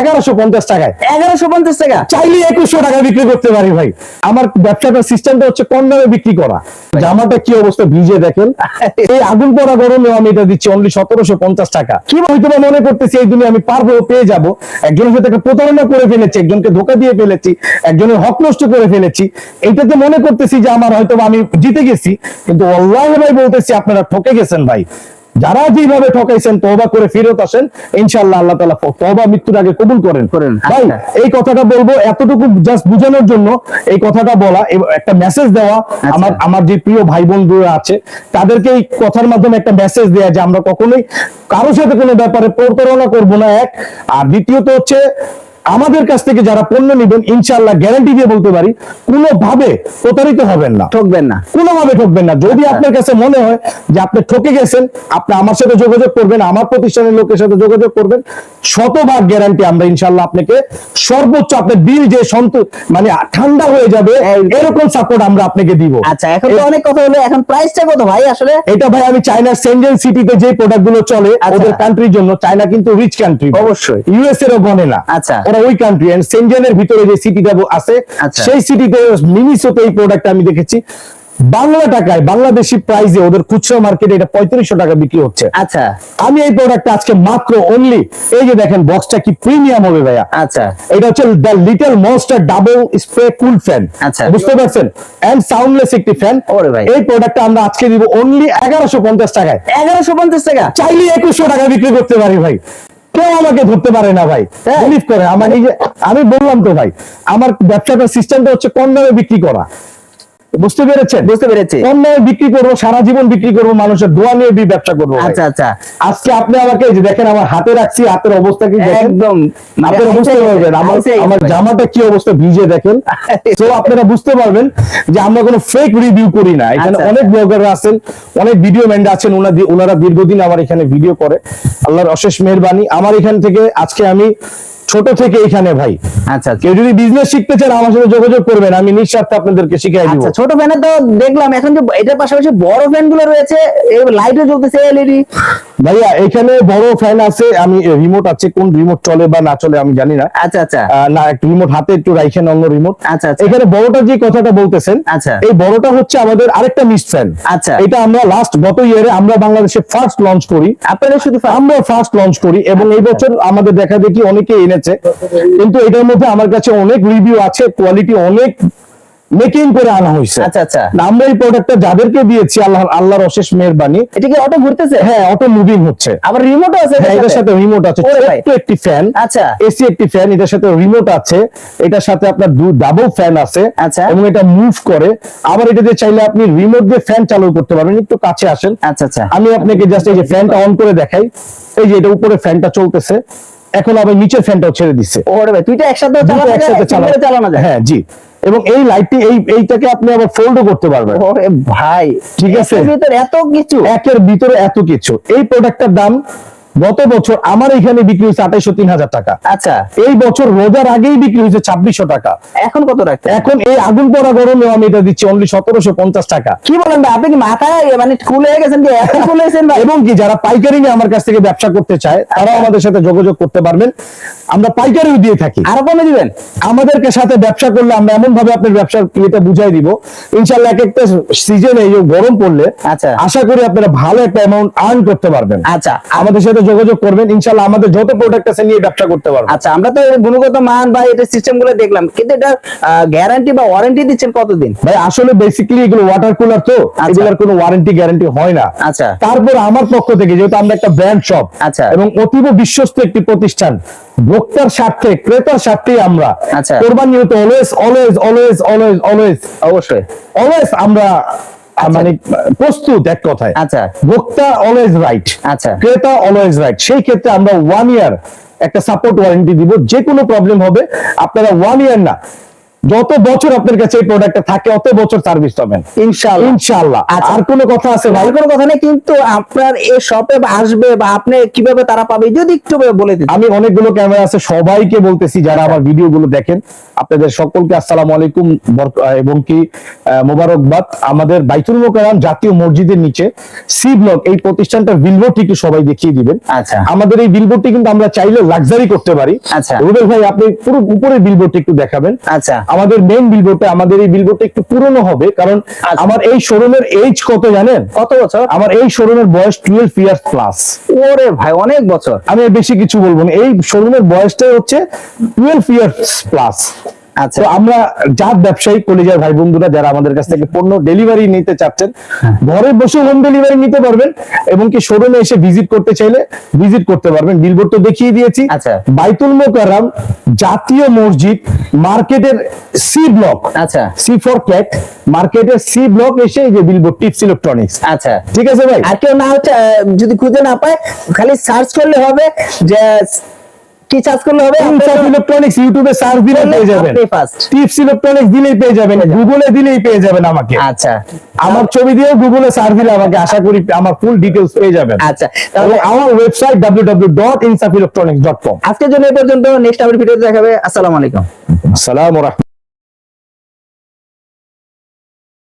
এগারোশো পঞ্চাশ টাকায়। এগারোশো পঞ্চাশ টাকা? চাইলে একুশশো টাকা বিক্রি করতে পারি ভাই। আমার ব্যবসাটার সিস্টেমটা হচ্ছে কম দামে বিক্রি করা। জামাটা কি অবস্থা ভিজে দেখেন? এই আগুন পড়া গরমে আমি এটা দিচ্ছি অনলি সতেরোশো পঞ্চাশ টাকা। কি হয়তো বা মনে করতেছি এই দিনে আমি পারব পেয়ে যাব। একজনের সাথে একটা প্রতারণা করে ফেলেছি একজনকে ধোকা দিয়ে ফেলেছি একজনের হক নষ্ট করে ফেলেছি। এইটাতে মনে করতেছি যে আমার হয়তো আমি জিতে গেছি। কিন্তু অল্লাহ ভাই বলতেছি আপনারা ঠকে গেছেন ভাই। যারা যেভাবে ঠকাইছেন তওবা করে ফেরত আসেন ইনশাআল্লাহ আল্লাহ তালা তওবা মৃত্যুর আগে কবুল করেন। ভাই আচ্ছা। এই কথাটা বলব এতটুকু জাস্ট বুঝানোর জন্য এই কথাটা বলা একটা মেসেজ দেওয়া আমার আমার যে প্রিয় ভাই বন্ধুরা আছে তাদেরকে এই কথার মাধ্যমে একটা মেসেজ দেয়া যে আমরা কখনোই কারোর সাথে কোনো ব্যাপারে প্রতারণা করব না এক। আর দ্বিতীয়ত হচ্ছে আমাদের কাছ থেকে যারা পণ্য নেবেন ইনশাআল্লাহ গ্যারান্টি দিয়ে বলতে পারি কোনোভাবে প্রতারিত হবেন না। ঠকবেন না। কোনোভাবে ঠকবেন না। যদি আপনার কাছে মনে হয় যে আপনি ঠকে গেছেন আপনি আমার সাথে যোগাযোগ করবেন আমার প্রতিষ্ঠানের লোকের সাথে যোগাযোগ করবেন শতভাগ গ্যারান্টি আমরা ইনশাল্লাহ আপনাকে সর্বোচ্চ আপনার বিল যে সন্ত মানে ঠান্ডা হয়ে যাবে এরকম সাপোর্ট আমরা আপনাকে দিব। আচ্ছা এখন তো অনেক কথা হলো এখন প্রাইসটা কত ভাই আসলে? এটা ভাই আমি চায়নার সেন্ডেন সিটিতে যে প্রোডাক্টগুলো চলে আচ্ছা। ওদের কান্ট্রির জন্য চায়না কিন্তু রিচ কান্ট্রি অবশ্যই। ইউএস এরও গনে না। আচ্ছা। ওরা ওই কান্ট্রি এন্ড সেনজেনের ভিতরে যে সিটিটা আছে আচ্ছা। সেই সিটিতে মিনিসোতে এই প্রোডাক্ট আমি দেখেছি। বাংলা টাকায় বাংলাদেশি প্রাইসে ওদের খুচরা মার্কেটে এটা পঁয়ত্রিশশো টাকা বিক্রি হচ্ছে। আচ্ছা। আমি এই প্রোডাক্টটা আজকে মাত্র অনলি এই যে দেখেন বক্সটা কি প্রিমিয়াম হবে ভাইয়া। আচ্ছা। এটা হচ্ছে the little monster double spray cool fan আচ্ছা। বুঝতে পারছেন? এন্ড সাউন্ডলেস একটি ফ্যান ওরে ভাই। এই প্রোডাক্টটা আমরা আজকে দিব অনলি এগারোশো পঞ্চাশ টাকায়। এগারোশো পঞ্চাশ টাকা? চাইলে একুশশো টাকা বিক্রি করতে পারি ভাই। কেউ আমাকে ধরতে পারে না ভাই। বিলিভ করে। আমার নিজে আমি বললাম তো ভাই আমার ব্যবসাটার সিস্টেমটা হচ্ছে কম দামে বিক্রি করা। বুঝতে পেরেছেন? বুঝতে পেরেছি। কম বিক্রি করব সারা জীবন বিক্রি করব মানুষের দোয়া নিয়ে ব্যবসা করব আচ্ছা আচ্ছা। আজকে আপনি আমাকে এই যে দেখেন আমার হাতে রাখছি হাতের অবস্থা কি একদম। বুঝতে পারবেন আমার আমার জামাটা কি অবস্থা ভিজে দেখেন। তো আপনারা বুঝতে পারবেন যে আমরা কোনো ফেক রিভিউ করি না। এখানে আচ্ছা। অনেক ব্লগাররা আছেন অনেক ভিডিও ম্যান আছেন ওনারা ওনারা দীর্ঘদিন আমার এখানে ভিডিও করে। আল্লাহর অশেষ মেহরবানি। আমার এখান থেকে আজকে আমি ছোট থেকে এখানে ভাই। আচ্ছা আচ্ছা। কেউ যদি বিজনেস শিখতে চান আমার সাথে যোগাযোগ করবেন আমি নিঃস্বার্থে আপনাদেরকে শিখিয়ে দিব। আচ্ছা ছোট ফ্যানে তো দেখলাম এখন যে এটার পাশাপাশি বড় ফ্যানগুলো রয়েছে লাইটও জ্বলতেছে এলইডি ভাইয়া এখানে বড় ফ্যান আছে আমি রিমোট আছে কোন রিমোট চলে বা না চলে আমি জানি না। আচ্ছা আচ্ছা। না একটু রিমোট হাতে একটু রাইখেন অন্য রিমোট আচ্ছা, আচ্ছা। এখানে বড়টা যে কথাটা বলতেছেন আচ্ছা। এই বড়টা হচ্ছে আমাদের আরেকটা মিস্ট ফ্যান আচ্ছা। এটা আমরা লাস্ট গত ইয়ারে আমরা বাংলাদেশে ফার্স্ট লঞ্চ করি। আপনাদের শুধু আমরা ফার্স্ট লঞ্চ করি এবং এই বছর আমাদের দেখা দেখি অনেকে এনেছে কিন্তু এটার মধ্যে আমার কাছে অনেক রিভিউ আছে কোয়ালিটি অনেক মেকিং করে আনা হয়েছে। আচ্ছা, আচ্ছা। আমরা এই প্রোডাক্টটা যাদেরকে দিয়েছি আল্লাহ আল্লাহর অশেষ মেহরবানি এটা কি অটো ঘুরতেছে? হ্যাঁ অটো মুভিং হচ্ছে। আবার রিমোটও আছে হ্যাঁ এটার সাথে রিমোট আছে। ছোট্ট একটি ফ্যান আচ্ছা। এসি একটি ফ্যান এটার সাথে রিমোট আছে। এটার সাথে আপনার দু ডাবল ফ্যান আছে। আচ্ছা। এবং এটা মুভ করে। আবার এটা দিয়ে চাইলে আপনি রিমোট দিয়ে ফ্যান চালু করতে পারবেন। একটু কাছে আসেন। আচ্ছা আচ্ছা। আমি আপনাকে জাস্ট এই যে ফ্যানটা অন করে দেখাই। এই যে এটা উপরে ফ্যানটা চলতেছে। এখন আবার নিচের ফ্যানটাও ছেড়ে দিচ্ছে ওরে ভাই তুইটা একসাথে একসাথে চালানো যায়? হ্যাঁ জি। এবং এই লাইটটি এই এইটাকে আপনি আবার ফোল্ডও করতে পারবেন। ওরে ভাই ঠিক আছে। এত কিছু? একের ভিতরে এত কিছু। এই প্রোডাক্টটার দাম গত বছর আমার এখানে বিক্রি হয়েছে আঠাইশো তিন হাজার টাকা। আচ্ছা। এই বছর রোজার আগেই বিক্রি হয়েছে ছাব্বিশশো টাকা। এখন কত রাখতে এখন এই আগুন পড়া গরমে আমি এটা দিচ্ছি অনলি সতেরোশো পঞ্চাশ টাকা। কি বলেন ভাই আপনি কি মাথায় মানে কুল হয়ে গেছেন কি? এত কুল হয়েছেন ভাই। এবং কি যারা পাইকারি নিয়ে আমার কাছ থেকে ব্যবসা করতে চায় তারাও আমাদের সাথে যোগাযোগ করতে পারবেন। আমরা পাইকারিও দিয়ে থাকি। আরও কমে দিবেন? আমাদেরকে সাথে ব্যবসা করলে আমরা এমন ভাবে আপনার ব্যবসার ইয়েটা বুঝাই দিব। ইনশাল্লাহ এক একটা সিজনে এই গরম পড়লে আচ্ছা। আশা করি আপনারা ভালো একটা অ্যামাউন্ট আর্ন করতে পারবেন। আচ্ছা। আমাদের সাথে যোগাযোগ করবেন ইনশাল্লাহ আমাদের যত প্রোডাক্ট আছে নিয়ে ব্যবসা করতে পারবেন আচ্ছা আমরা তো গুণগত মান বা এটা সিস্টেমগুলো দেখলাম কিন্তু এটা গ্যারান্টি বা ওয়ারেন্টি দিচ্ছেন কতদিন ভাই আসলে বেসিক্যালি এগুলো ওয়াটার কুলার তো আচ্ছা। এগুলোর কোনো ওয়ারেন্টি গ্যারান্টি হয় না আচ্ছা। তারপর আমার পক্ষ থেকে যেহেতু আমরা একটা ব্র্যান্ড শপ আচ্ছা। এবং অতীব বিশ্বস্ত একটি প্রতিষ্ঠান ভোক্তার স্বার্থে ক্রেতার স্বার্থে আমরা আচ্ছা। কোরবানি হতে always always always always always অবশ্যই অলওয়েজ আমরা মানে প্রস্তুত এক কথায়। আচ্ছা। ভোক্তা অলওয়েজ রাইট আচ্ছা। ক্রেতা অলওয়েজ রাইট সেই ক্ষেত্রে আমরা ওয়ান ইয়ার একটা সাপোর্ট ওয়ারেন্টি দিব। যে কোনো প্রবলেম হবে আপনারা ওয়ান ইয়ার না যত বছর আপনার কাছে এই প্রোডাক্টটা থাকে অত বছর সার্ভিস পাবেন। ইনশাআল্লাহ। ইনশাআল্লাহ। আচ্ছা। আর কোনো কথা আছে ভাই? কোনো কথা নেই কিন্তু আপনার এই শপে আসবে বা আপনি কীভাবে তারা পাবে যদি একটু বলে দিন আমি অনেকগুলো ক্যামেরা আছে সবাইকে বলতেছি যারা আমার ভিডিও গুলো দেখেন। আপনাদের সকলকে আসসালামু আলাইকুম। এবং কি মোবারকবাদ। আমাদের বাইতুল মোকাররম জাতীয় মসজিদের নিচে সি ব্লক এই প্রতিষ্ঠানটা বিলবোর্ডটি একটু সবাই দেখিয়ে দিবেন। আচ্ছা। আমাদের এই বিলবোর্ডটি কিন্তু আমরা চাইলে লাক্সারি করতে পারি। আচ্ছা। রুবেল ভাই আপনি পুরো উপরে বিলবোর্ডটি একটু দেখাবেন। আচ্ছা। আমাদের মেইন বিলবোর্ডটা আমাদের এই বিলবোর্ডটা একটু পুরনো হবে কারণ আচ্ছা। আমার এই শোরুমের এজ কত জানেন? কত বছর? আমার এই শোরুমের বয়স টুয়েলভ ইয়ার্স প্লাস ওরে ভাই অনেক বছর। আমি বেশি কিছু বলব না। এই শোরুমের বয়সটাই হচ্ছে টুয়েলভ ইয়ার্স প্লাস আচ্ছা। আমরা যার ব্যবসায়ী কলেজের ভাই বন্ধুরা যারা আমাদের কাছ থেকে পণ্য ডেলিভারি নিতে চাচ্ছেন ঘরে বসে হোম ডেলিভারি নিতে পারবেন এবং কি শোরুমে এসে ভিজিট করতে চাইলে ভিজিট করতে পারবেন। বিলবোর্ড তো দেখিয়ে দিয়েছি। আচ্ছা। বাইতুল মোকাররম জাতীয় মসজিদ মার্কেটের সি ব্লক আচ্ছা। সি ফর ক্যাট মার্কেটের সি ব্লক এসে এই যে বিলবোর্ড টিপস ইলেকট্রনিক্স আচ্ছা। ঠিক আছে ভাই? আর কেউ না হচ্ছে যদি খুঁজে না পায় খালি সার্চ করলে হবে যে কি সার্চ করলে হবে? ইলেকট্রনিক্স ইউটিউবে সার্চ দিলে পেয়ে যাবেন। টিপস ইলেকট্রনিক্স দিলেই পেয়ে যাবেন গুগলে দিলেই পেয়ে যাবেন আমাকে। আচ্ছা। আমার ছবি দিয়েও গুগলে সার্চ দিলে আমাকে আশা করি আমার ফুল ডিটেলস পেয়ে যাবেন। আচ্ছা তাহলে আমার ওয়েবসাইট www.insafilectronics.com আজকের জন্য এই পর্যন্ত নেক্সট আবার ভিডিওতে দেখাবে। আসসালামু আলাইকুম। আসসালামু আলাইকুম।